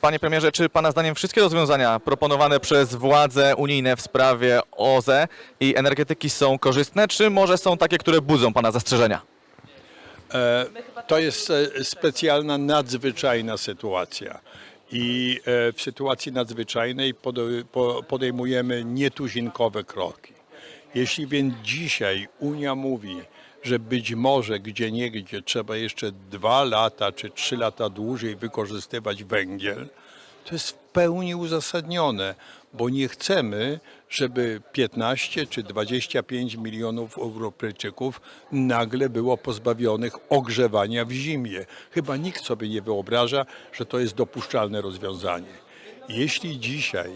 Panie premierze, czy pana zdaniem wszystkie rozwiązania proponowane przez władze unijne w sprawie OZE i energetyki są korzystne, czy może są takie, które budzą pana zastrzeżenia? E, To jest e, specjalna, nadzwyczajna sytuacja. I e, w sytuacji nadzwyczajnej pode- po- podejmujemy nietuzinkowe kroki. Jeśli więc dzisiaj Unia mówi, że być może gdzie niegdzie trzeba jeszcze dwa lata czy trzy lata dłużej wykorzystywać węgiel, to jest w pełni uzasadnione, bo nie chcemy, żeby 15 czy 25 milionów Europejczyków nagle było pozbawionych ogrzewania w zimie. Chyba nikt sobie nie wyobraża, że to jest dopuszczalne rozwiązanie. Jeśli dzisiaj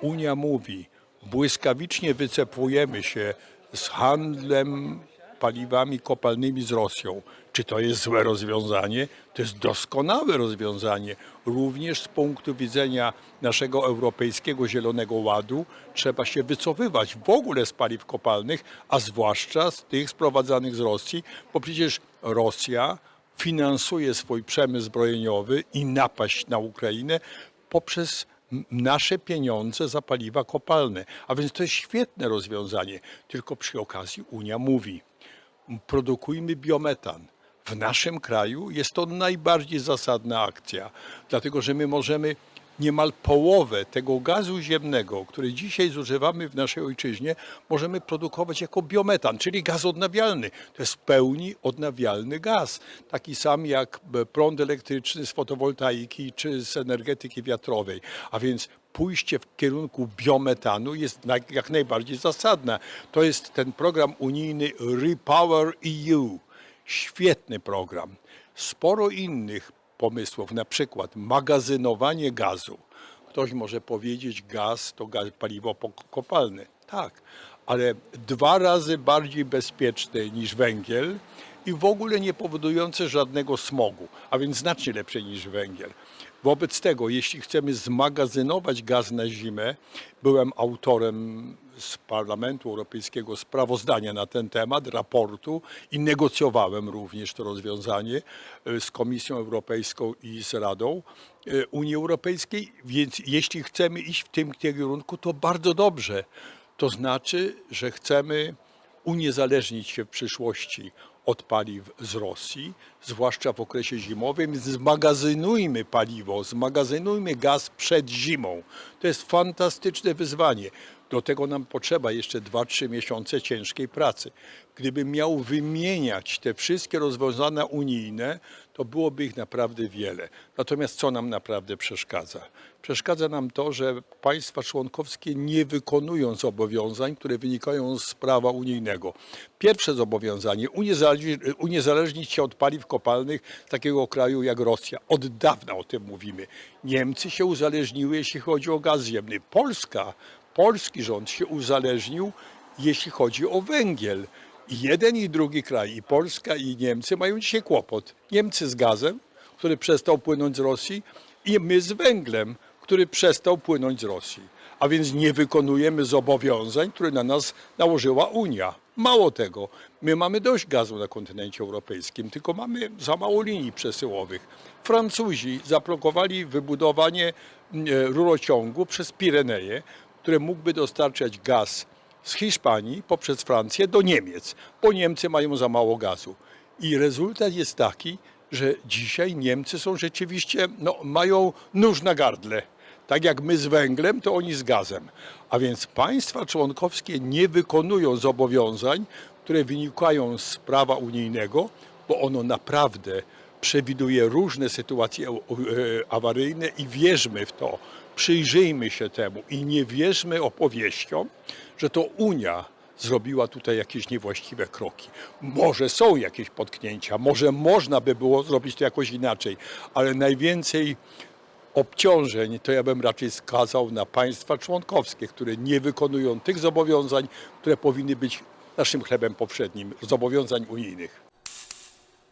Unia mówi, błyskawicznie wycofujemy się z handlem paliwami kopalnymi z Rosją. Czy to jest złe rozwiązanie? To jest doskonałe rozwiązanie. Również z punktu widzenia naszego Europejskiego Zielonego Ładu trzeba się wycofywać w ogóle z paliw kopalnych, a zwłaszcza z tych sprowadzanych z Rosji, bo przecież Rosja finansuje swój przemysł zbrojeniowy i napaść na Ukrainę poprzez nasze pieniądze za paliwa kopalne. A więc to jest świetne rozwiązanie. Tylko przy okazji Unia mówi, produkujmy biometan. W naszym kraju jest to najbardziej zasadna akcja, dlatego że my możemy niemal połowę tego gazu ziemnego, który dzisiaj zużywamy w naszej ojczyźnie, możemy produkować jako biometan, czyli gaz odnawialny. To jest w pełni odnawialny gaz. Taki sam jak e, prąd elektryczny z fotowoltaiki czy z energetyki wiatrowej. A więc pójście w kierunku biometanu jest jak najbardziej zasadne. To jest ten program unijny Repower EU. Świetny program. Sporo innych pomysłów, na przykład magazynowanie gazu. Ktoś może powiedzieć, gaz to gaz, paliwo kopalne. Tak, ale dwa razy bardziej bezpieczne niż węgiel i w ogóle nie powodujące żadnego smogu, a więc znacznie lepsze niż węgiel. Wobec tego, jeśli chcemy zmagazynować gaz na zimę, byłem autorem z Parlamentu Europejskiego sprawozdania na ten temat, raportu i negocjowałem również to rozwiązanie e, z Komisją Europejską i z Radą e, Unii Europejskiej, więc jeśli chcemy iść w tym kierunku, to bardzo dobrze. To znaczy, że chcemy uniezależnić się w przyszłości od paliw z Rosji, zwłaszcza w okresie zimowym. Zmagazynujmy paliwo, zmagazynujmy gaz przed zimą. To jest fantastyczne wyzwanie. Do tego nam potrzeba jeszcze 2-3 miesiące ciężkiej pracy. Gdybym miał wymieniać te wszystkie rozwiązania unijne, to byłoby ich naprawdę wiele. Natomiast co nam naprawdę przeszkadza? Przeszkadza nam to, że państwa członkowskie nie wykonują zobowiązań, które wynikają z prawa unijnego. Pierwsze zobowiązanie uniezależnić, się od paliw kopalnych takiego kraju jak Rosja. Od dawna o tym mówimy. Niemcy się uzależniły, jeśli chodzi o gaz ziemny. Polska, polski rząd się uzależnił, jeśli chodzi o węgiel. I jeden i drugi kraj, i Polska, i Niemcy mają dzisiaj kłopot. Niemcy z gazem, który przestał płynąć z Rosji, i my z węglem, który przestał płynąć z Rosji. A więc nie wykonujemy zobowiązań, które na nas nałożyła Unia. Mało tego, my mamy dość gazu na kontynencie europejskim, tylko mamy za mało linii przesyłowych. Francuzi zablokowali wybudowanie mm, e, rurociągu przez Pireneje, które mógłby dostarczać gaz z Hiszpanii poprzez Francję do Niemiec, bo Niemcy mają za mało gazu. I rezultat jest taki, że dzisiaj Niemcy są rzeczywiście, no, mają nóż na gardle. Tak jak my z węglem, to oni z gazem. A więc państwa członkowskie nie wykonują zobowiązań, które wynikają z prawa unijnego, bo ono naprawdę przewiduje różne sytuacje e, awaryjne i wierzmy w to, przyjrzyjmy się temu i nie wierzmy opowieściom, że to Unia zrobiła tutaj jakieś niewłaściwe kroki. Może są jakieś potknięcia, może można by było zrobić to jakoś inaczej, ale najwięcej obciążeń to ja bym raczej skazał na państwa członkowskie, które nie wykonują tych zobowiązań, które powinny być naszym chlebem powszednim, zobowiązań unijnych.